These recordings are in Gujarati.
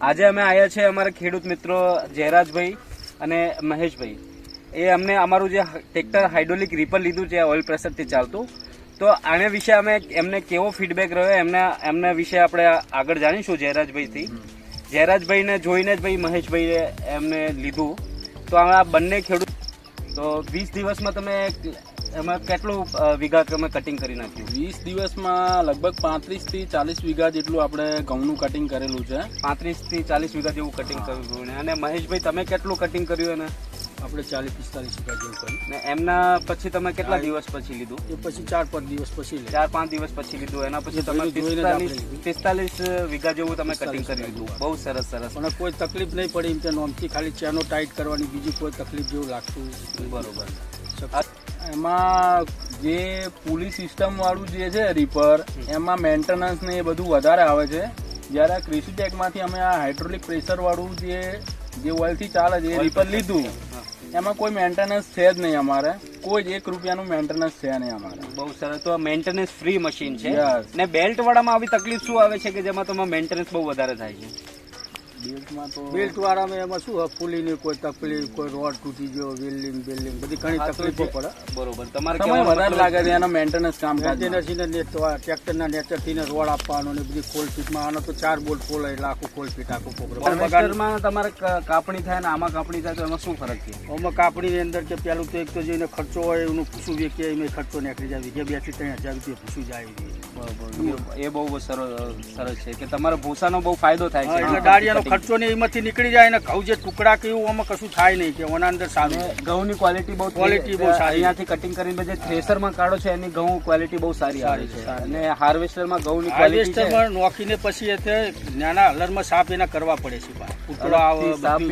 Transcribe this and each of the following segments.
આજે અમે આવ્યા છે અમારા ખેડૂત મિત્રો જયરાજભાઈ અને મહેશભાઈ. એ અમને અમારું જે ટ્રેક્ટર હાઇડ્રોલિક રીપર લીધું છે, ઓઇલ પ્રેશરથી ચાલતું. તો આને વિશે અમે એમને કેવો ફીડબેક રહ્યો એમને, એમના વિશે આપણે આગળ જાણીશું જયરાજભાઈથી. જયરાજભાઈને જોઈને જ ભાઈ મહેશભાઈએ એમને લીધું. તો આ બંને ખેડૂત તો વીસ દિવસમાં તમે એમાં કેટલું વીઘા તમે કટિંગ કરી નાખ્યું? વીસ દિવસમાં લગભગ પાંત્રીસથી ચાલીસ વીઘા જેટલું આપણે ઘઉંનું કટિંગ કરેલું છે. પાંત્રીસથી ચાલીસ વીઘા જેવું કટિંગ કર્યું અને મહેશભાઈ તમે કેટલું કટિંગ કર્યું એને? આપણે ચાલીસ પિસ્તાલીસ વીઘા જેવું કર્યું. ને એમના પછી તમે કેટલા દિવસ પછી લીધું? એ પછી ચાર પાંચ દિવસ પછી ચાર પાંચ દિવસ પછી લીધું. એના પછી તમે પિસ્તાલીસ વીઘા જેવું તમે કટિંગ કરી લીધું. બહુ સરસ સરસ. અને કોઈ તકલીફ નહીં પડી એમ કે નોમથી ખાલી ચેનો ટાઈટ કરવાની બીજી કોઈ તકલીફ જેવું લાગતું બરોબર. એમાં જે પુલી સિસ્ટમ વાળું જે છે રીપર એમાં મેન્ટેનન્સ ને એ બધું વધારે આવે છે. જ્યારે કૃષિ ટેકમાંથી અમે આ હાઇડ્રોલિક પ્રેશર વાળું જે જે ઓઇલથી ચાલે છે એ રીપર લીધું. એમાં કોઈ મેન્ટેનન્સ છે જ નહીં અમારે. કોઈ જ એક રૂપિયાનું મેન્ટેનન્સ છે નહીં અમારે. બહુ સરસ. તો મેન્ટેનન્સ ફ્રી મશીન છે. ને બેલ્ટ વાળામાં આવી તકલીફ શું આવે છે કે જેમાં તમારે મેન્ટેનન્સ બહુ વધારે થાય છે? બેલ્ટમાં તો બેલ્ટ એમાં શું ફૂલીની કોઈ તકલીફ કોઈ રોડ તૂટી ગયો વેલ્ડિંગ બિલ્ડિંગ બધી ઘણી તકલીફો પડે. બરોબર. તમારે સમય વધારે લાગે છે એના મેન્ટેનન્સ કામ મેન્ટેનન્સ ટ્રેક્ટરના નેચરથી ને રોડ આપવાનો ને બધી ખોલ ફીટમાં આનો તો ચાર બોલ્ટ ખોલ એટલે આખું ખોલ ફીટ આખું પ્રોગ્રામ હાર્વેસ્ટરમાં તમારે કાપણી થાય ને આમાં કાપણી થાય તો એમાં શું ફરક છે? આમાં કાપડીની અંદર કે પેલું તો એક તો જઈને ખર્ચો હોય એનું પૂછું કે એમાં ખર્ચો નીકળી જાય. જે બેથી ત્રણ હજાર રૂપિયા પૂછું જાય. એ બહુ સરસ સરસ છે કે તમારો ભૂસાનો બહુ ફાયદો થાય છે. ખર્ચો ને એમાંથી નીકળી જાય ને ઘઉં જે ટુકડા કે એવું આમાં કશું થાય નહીં કે ઓના અંદર સારું. ઘઉંની ક્વોલિટી બહુ ક્વોલિટી બહુ સારી. અહીંયાથી કટિંગ કરીને જે થ્રેસરમાં કાઢો છે એની ઘઉં ક્વોલિટી બહુ સારી આવે છે. અને હાર્વેસ્ટરમાં ઘઉંની હાર્વેસ્ટરમાં નોખીને પછી એ નાના હલરમાં સાફ એના કરવા પડે છે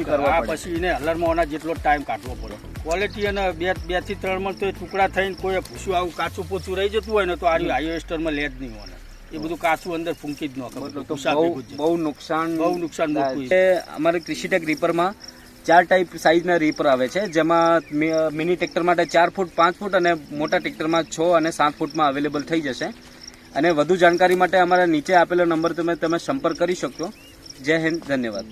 કરવા પછી એને હલરમાં ઓના જેટલો ટાઈમ કાઢવો પડે. ક્વોલિટી અને બે બેથી ત્રણમાં તો ટુકડા થઈને કોઈ ભૂસું આવું કાચું પોચું રહી જતું હોય ને તો આ હાઈવેસ્ટરમાં લે જ નહીં હોય એ બધું કાચું અંદર ફૂંકી જ નાખે બહુ નુકસાન બહુ નુકસાન મોટું છે. અમારે કૃષિટેક રીપરમાં ચાર ટાઈપ સાઇઝના રીપર આવે છે જેમાં મિની ટ્રેક્ટર માટે ચાર ફૂટ પાંચ ફૂટ અને મોટા ટ્રેક્ટરમાં છ અને સાત ફૂટમાં અવેલેબલ થઈ જશે. અને વધુ જાણકારી માટે અમારા નીચે આપેલો નંબર તમે તમે સંપર્ક કરી શકશો. જય હિન્દ ધન્યવાદ.